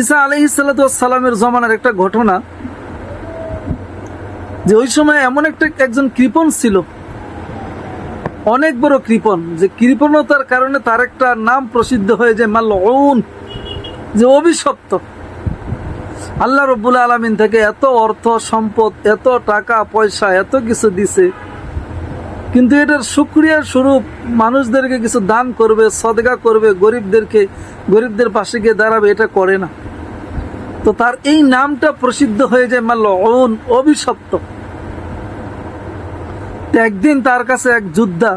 ঈসা আলহ সালামের জমানার একটা ঘটনা যে ওই সময় এমন একটা একজন কৃপণ ছিল, অনেক বড় কৃপণ। যে কৃপণতার কারণে তার একটা নাম প্রসিদ্ধ হয়ে যায় মাল্লউন যে অভিশপ্ত। আল্লাহ রব্বুল আলমিন থেকে এত অর্থ, সম্পদ, এত টাকা, পয়সা, এত কিছু দিছে, কিন্তু এটার সুক্রিয়ার স্বরূপ মানুষদেরকে কিছু দান করবে, সদগা করবে, গরিবদেরকে, গরিবদের পাশে গিয়ে দাঁড়াবে, এটা করে না। তো তার এই নামটা প্রসিদ্ধ হয়ে যায় মাল্ল অন অভিশপ্ত একদিন তার কাছে এক যোদ্ধা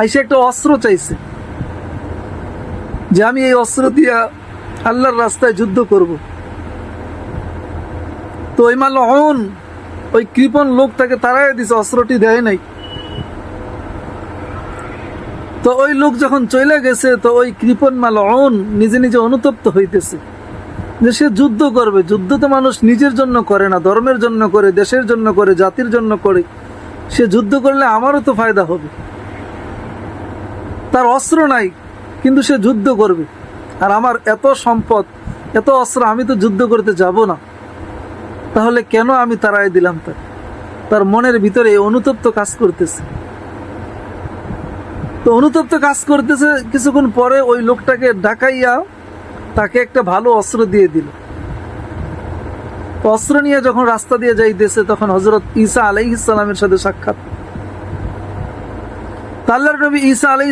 আইসে একটা অস্ত্র চাইছে যে আমি এই অস্ত্র দিয়া আল্লাহর রাস্তায় যুদ্ধ করব। তো ওই মাল্ল অন ওই কৃপণ লোক তাকে তাড়াই দিছে, অস্ত্রটি দেয় নাই। তো ওই লোক যখন চলে গেছে, তো ওই কৃপণ মাল অন নিজে নিজে অনুতপ্ত হইতেছে। যে সে যুদ্ধ করবে যুদ্ধ তো মানুষ নিজের জন্য করে না, ধর্মের জন্য করে, দেশের জন্য করে, জাতির জন্য করে। সে যুদ্ধ করলে আমারও তো ফায়দা হবে। তার অস্ত্র নাই, কিন্তু সে যুদ্ধ করবে। আর আমার এত সম্পদ, এত অস্ত্র, আমি তো যুদ্ধ করতে যাব না। তাহলে কেন আমি তারাই দিলাম তার? তার মনের ভিতরে অনুতপ্ত কাজ করতেছে। তো অনুতপ্ত কাজ করতেছে, কিছুক্ষণ পরে ওই লোকটাকে ডাকাইয়া তাকে একটা ভালো অস্ত্র দিয়ে দিল। অস্ত্র নিয়ে যখন রাস্তা দিয়ে যাইতেছে, তখন হজরত ঈসা আলাই ইসলামের সাথে সাক্ষাৎ। তাল্লার নবী ঈসা আলাই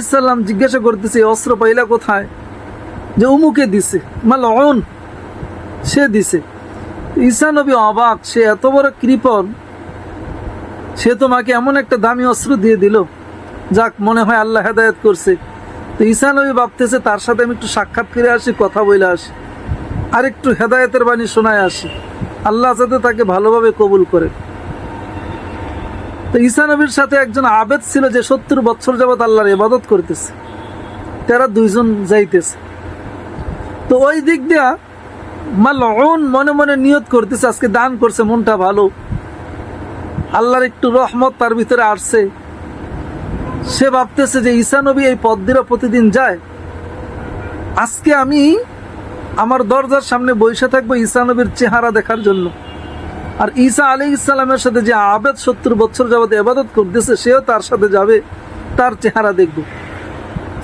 জিজ্ঞাসা করতেছে অস্ত্র পাইলা কোথায়? যে উমুকে দিছে, মাল অন সে দিছে। ঈসা নবী অবাক, সে এত বড় কৃপণ, সে তোমাকে এমন একটা দামি অস্ত্র দিয়ে দিল, যাক মনে হয় আল্লাহ হেদায়ত করছে। তো ঈসা নবী ভাবতেছে, তার সাথে আমি একটু সাক্ষাৎ করে আসি, কথা বলে আসি। আর একটু হেদায়তের বাণী শোনায় আসি। আল্লাহ যাতে তাকে ভালোভাবে কবুল করে। তো ঈসা নবীর সাথে একজন আবেদ ছিল যে সত্তর বছর যাবৎ আল্লাহর ইবাদত করতেছে। তারা দুইজন যাইতেছে। তো ওই দিক দিয়া মালউন মনে মনে নিয়ত করতেছে, আজকে দান করছে, মনটা ভালো। আল্লাহর একটু রহমত তার ভিতরে আসছে। সে ভাবতেছে যে ঈসা নবী এই দিয়ে প্রতিদিন যায়। আজকে আমি আমার দরজার সামনে বসে থাকব ঈসা নবীর চেহারা দেখার জন্য। আর ঈসা আলী ইসলামের সাথে যে আবেদ সত্তর বছর যাবত এবাদত করতেছে, সেও তার সাথে যাবে, তার চেহারা দেখব।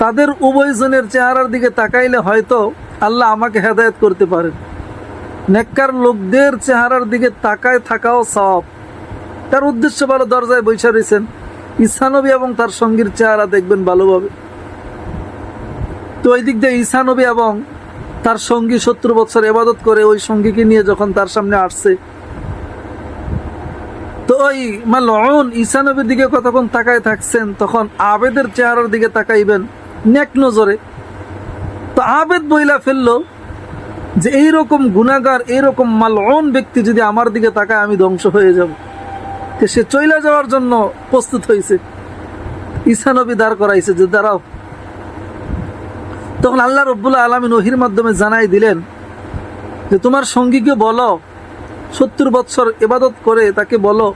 তাদের উভয়জনের চেহারার দিকে তাকাইলে হয়তো আল্লাহ আমাকে হেদায়ত করতে পারেন। নেককার লোকদের চেহারার দিকে তাকায় থাকাও সব তার উদ্দেশ্য ভালো দরজায় বৈশা রয়েছেন ঈসানবী এবং তার সঙ্গীর চেহারা দেখবেন ভালোভাবে। তো ওই দিক দিয়ে ঈসানবী এবং তার সঙ্গী সত্তর বছর এবাদত করে ওই সঙ্গীকে নিয়ে যখন তার সামনে আসছে, তো ওই মালন ঈসানবীর দিকে কতক্ষণ তাকায় থাকছেন, তখন আবেদের চেহারার দিকে তাকাইবেন নেক নজরে। তো আবেদ বইলা ফেলল যে এইরকম গুণাগার এইরকম মালন ব্যক্তি যদি আমার দিকে তাকায় আমি ধ্বংস হয়ে যাব। সে চইলা যাওয়ার জন্য প্রস্তুত হয়েছে ঈসানবী দাঁড় করাইছে যে, দাঁড়াও। তখন আল্লাহ রব্বুল্লা আলমিন নহির মাধ্যমে জানাই দিলেন যে, তোমার সঙ্গীকে বলো, সত্তর বৎসর এবাদত করে তাকে বলো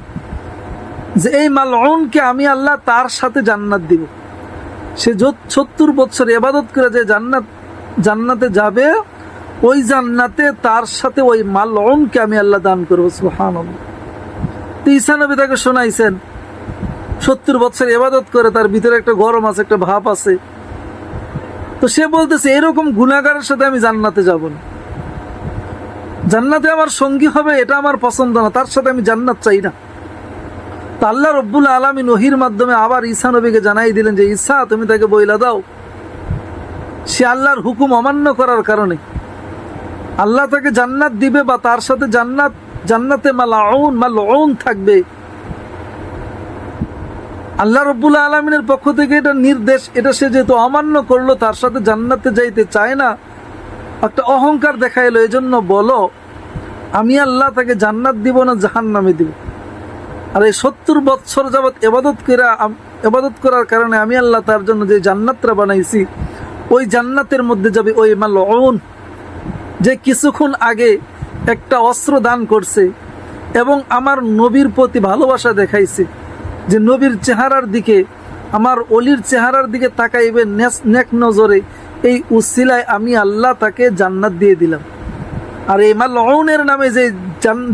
যে, এই মালউনকে আমি আল্লাহ তার সাথে জান্নাত দিব। সে সত্তর বৎসর এবাদত করে যে জান্নাত, জান্নাতে যাবে, ওই জান্নাতে তার সাথে ওই মালউনকে আমি আল্লাহ দান করব সুহান তো ঈসানবী তাকে শোনাইছেন। সত্তর বছর এবাদত করে তার ভিতরে একটা গরম আছে, একটা ভাব আছে। তো সে বলতেছে, এরকম গুণাগারের সাথে আমি জান্নাতে যাব না। জান্নাতে আমার সঙ্গী হবে, এটা আমার পছন্দ না, তার সাথে আমি জান্নাত চাই না। তা আল্লাহ রব্বুল আলমী নহির মাধ্যমে আবার ঈসা নবীকে জানাই দিলেন যে, ঈসা, তুমি তাকে বইলা দাও। সে আল্লাহর হুকুম অমান্য করার কারণে আল্লাহ তাকে জান্নাত দিবে বা তার সাথে জান্নাত জান্নাতে মালাউন, মালউন থাকবে। আল্লাহ রব্বুল আলমিনের পক্ষ থেকে এটা নির্দেশ, এটা সে যেহেতু অমান্য করল, তার সাথে জান্নাতে যাইতে চায় না। একটা অহংকার দেখাইলো এই জন্য বলো, আমি আল্লাহ তাকে জান্নাত দিব না জাহান নামে দিব? আর এই সত্তর বৎসর যাবৎ এবাদত করা এবাদত করার কারণে আমি আল্লাহ তার জন্য যে জান্নাতটা বানাইছি, ওই জান্নাতের মধ্যে যাবে ওই মালউন। যে কিছুক্ষণ আগে একটা অস্ত্র দান করছে এবং আমার নবীর প্রতি ভালোবাসা দেখাইছে যে নবীর চেহারার দিকে, আমার অলির চেহারার দিকে তাকাইবে নেক নজরে। এই উসিলায় আমি আল্লাহ তাকে জান্নাত দিয়ে দিলাম। আর এই মালউনের নামে যে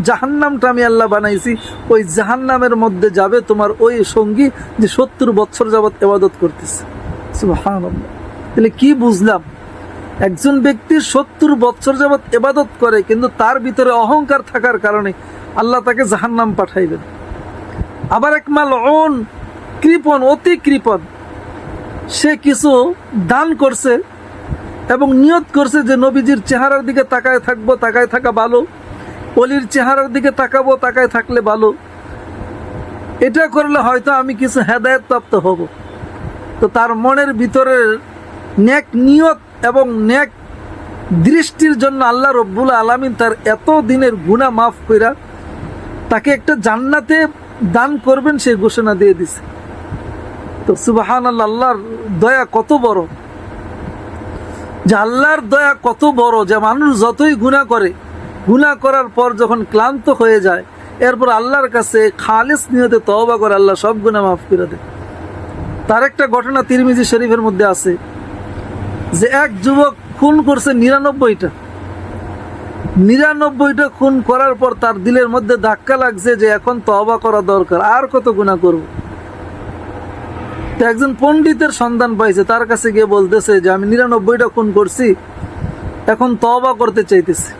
জাহান্নামটা আমি আল্লাহ বানাইছি, ওই জাহান্নামের মধ্যে যাবে তোমার ওই সঙ্গী যে সত্তর বছর যাবৎ এবাদত করতেছে। তাহলে কি বুঝলাম? একজন ব্যক্তি সত্তর বৎসর যাবৎ এবাদত করে, কিন্তু তার ভিতরে অহংকার থাকার কারণে আল্লাহ তাকে জাহান্নাম পাঠাইবেন আবার এক মাল অন কৃপণ, অতি কৃপণ। সে কিছু দান করছে এবং নিয়ত করছে যে নবীজির চেহারার দিকে তাকায় থাকব, তাকায় থাকা ভালো। অলির চেহারার দিকে তাকাবো, তাকায় থাকলে ভালো। এটা করলে হয়তো আমি কিছু হেদায়ত প্রাপ্ত হব। তো তার মনের ভিতরের ন্যাক নিয়ত এবং নেক দৃষ্টির জন্য আল্লাহ রব্বুল আলমিন তার এত দিনের গুণা মাফ কইরা তাকে একটা জান্নাতে দান করবেন সেই ঘোষণা দিয়ে দিছে। তো সুবাহান আল্লাহ আল্লাহর দয়া কত বড়। যে আল্লাহর দয়া কত বড়, যে মানুষ যতই গুণা করে গুণা করার পর যখন ক্লান্ত হয়ে যায়, এরপর আল্লাহর কাছে খালিস নিয়তে তওবা করে আল্লাহ সব গুণা মাফ করে দেয় তার একটা ঘটনা তিরমিজি শরীফের মধ্যে আছে। যে এক যুবক খুন করছে নিরানব্বইটা। নিরানব্বইটা খুন করার পর তার দিলের মধ্যে ধাক্কা লাগছে যে এখন তওবা করা দরকার, আর কত গুণা করব? একজন পণ্ডিতের সন্ধান পাইছে, তার কাছে গিয়ে বলতেছে যে আমি নিরানব্বইটা খুন করছি, এখন তওবা করতে চাইতেছে।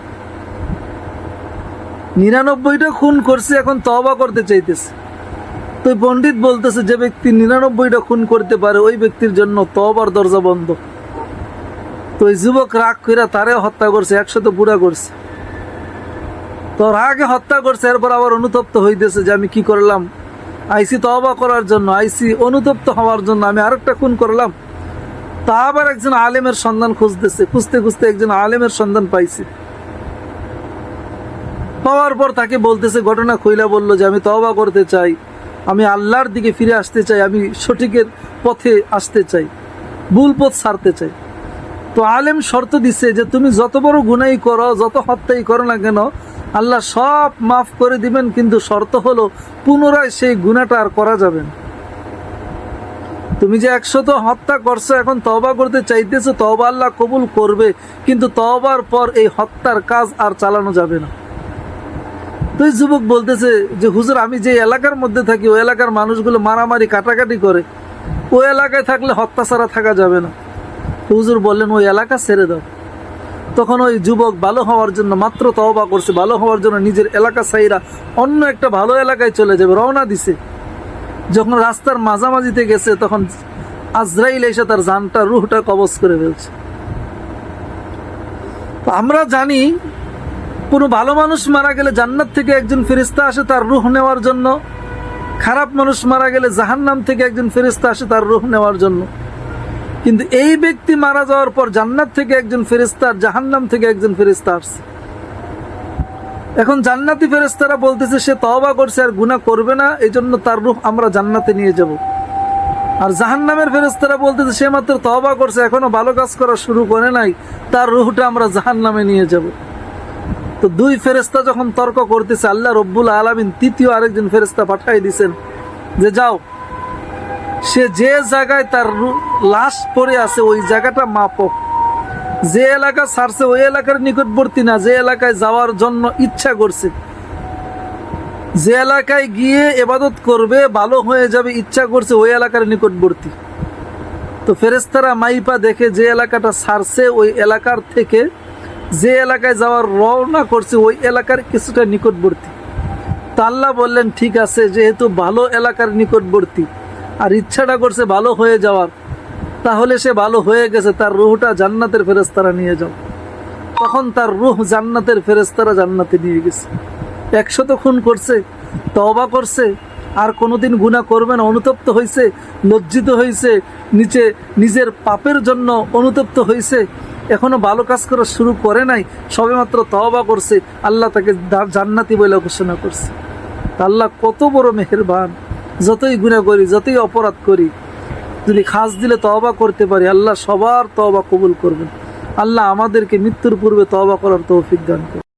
নিরানব্বইটা খুন করছি, এখন তবা করতে চাইতেছে। তো পণ্ডিত বলতেছে যে ব্যক্তি নিরানব্বইটা খুন করতে পারে, ওই ব্যক্তির জন্য তবার দরজা বন্ধ। তো ওই যুবক রাগ কইরা তারে হত্যা করছে, একসাথে বুড়া করছে। তো রাগে হত্যা করছে, এরপর আবার অনুতপ্ত হইতেছে যে আমি কি করলাম। আইসি তওবা করার জন্য আইসি অনুতপ্ত হওয়ার জন্য, আমি আরেকটা খুন করলাম। তা আবার একজন আলেমের সন্ধান খুঁজতেছে, খুঁজতে খুঁজতে একজন আলেমের সন্ধান পাইছে। পাওয়ার পর তাকে বলতেছে, ঘটনা কইলা বলল যে আমি তওবা করতে চাই, আমি আল্লাহর দিকে ফিরে আসতে চাই, আমি সঠিকের পথে আসতে চাই, ভুল পথ ছাড়তে চাই। তো আলেম শর্ত দিচ্ছে যে তুমি যত বড় গুনাই করো, যত হত্যাই করো না কেন, আল্লাহ সব মাফ করে দিবেন, কিন্তু শর্ত হলো পুনরায় সেই গুণাটা আর করা যাবে না। তুমি যে একশত হত্যা করছ, এখন তওবা করতে চাইতেছো, তওবা আল্লাহ কবুল করবে, কিন্তু তওবার পর এই হত্যার কাজ আর চালানো যাবে না। তো এই যুবক বলতেছে যে, হুজুর, আমি যে এলাকার মধ্যে থাকি, ওই এলাকার মানুষগুলো মারামারি, কাটাকাটি করে, ওই এলাকায় থাকলে হত্যা ছাড়া থাকা যাবে না। তো হুজুর বললেন, ওই এলাকা ছেড়ে দাও। তখন ওই যুবক ভালো হওয়ার জন্য মাত্র তওবা করছে, ভালো হওয়ার জন্য নিজের এলাকা সাইরা অন্য একটা ভালো এলাকায় চলে যাবে, রওনা দিছে। যখন রাস্তার মাঝামাঝিতে গেছে, তখন আজরাইল এসে তার জানটা, রুহটা কবজ করে ফেলছে। আমরা জানি, কোনো ভালো মানুষ মারা গেলে জান্নাত থেকে একজন ফেরিস্তা আসে তার রুহ নেওয়ার জন্য। খারাপ মানুষ মারা গেলে জাহান্নাম থেকে একজন ফেরিস্তা আসে তার রুহ নেওয়ার জন্য। কিন্তু এই ব্যক্তি মারা যাওয়ার পর জান্নাত থেকে একজন ফেরিস্তা আর জাহান্নাম থেকে একজন ফেরিস্তা আসছে এখন জান্নাতি ফেরেস্তারা বলতেছে, সে তওবা করছে আর গুনাহ করবে না এই জন্য তার রূহ আমরা জান্নাতে নিয়ে যাব। আর জাহান্নামের ফেরেস্তারা বলতেছে, সে মাত্র তওবা করছে, এখনও ভালো কাজ করা শুরু করে নাই, তার রুহটা আমরা জাহান্নামে নিয়ে যাব। তো দুই ফেরেস্তা যখন তর্ক করতেছে, আল্লাহ রব্বুল আলামিন তৃতীয় আরেকজন ফেরেস্তা পাঠাই দিছেন, যে যাও। সে যে জায়গায় তার লাশ পড়ে আছে, ওই জায়গাটা মাপক। যে এলাকা ছাড়ছে, ওই এলাকার নিকটবর্তী না, যে এলাকায় যাওয়ার জন্য ইচ্ছা করছে। যে এলাকায় গিয়ে এবাদত করবে, ভালো হয়ে যাবে, ইচ্ছা করছে, ওই এলাকার নিকটবর্তী। তো ফেরেস্তারা মাইপা দেখে যে এলাকাটা ছাড়ছে, ওই এলাকার থেকে যে এলাকায় যাওয়ার রওনা করছে, ওই এলাকার কিছুটা নিকটবর্তী। তাল্লা বললেন, ঠিক আছে, যেহেতু ভালো এলাকার নিকটবর্তী আর ইচ্ছাটা করছে ভালো হয়ে যাওয়ার। তাহলে সে ভালো হয়ে গেছে, তার রুহটা জান্নাতের ফেরেস্তারা নিয়ে যাও। তখন তার রুহ জান্নাতের ফেরেস্তারা জান্নাতে নিয়ে গেছে। একশত খুন করছে, তওবা করছে, আর কোনোদিন গুনাহ করবে না। অনুতপ্ত হয়েছে লজ্জিত হয়েছে নিচে নিজের পাপের জন্য অনুতপ্ত হয়েছে এখনও ভালো কাজ করা শুরু করে নাই, সবেমাত্র তওবা করছে। আল্লাহ তাকে জান্নাতি বলে ঘোষণা করছে। তা আল্লাহ কত বড় মেহেরবান। যতই গুণা করি, যতই অপরাধ করি, যদি খাস দিলে তবা করতে পারি, আল্লাহ সবার তবা কবুল করবেন। আল্লাহ আমাদেরকে মৃত্যুর পূর্বে তবা করার তৌফিক দান করুন।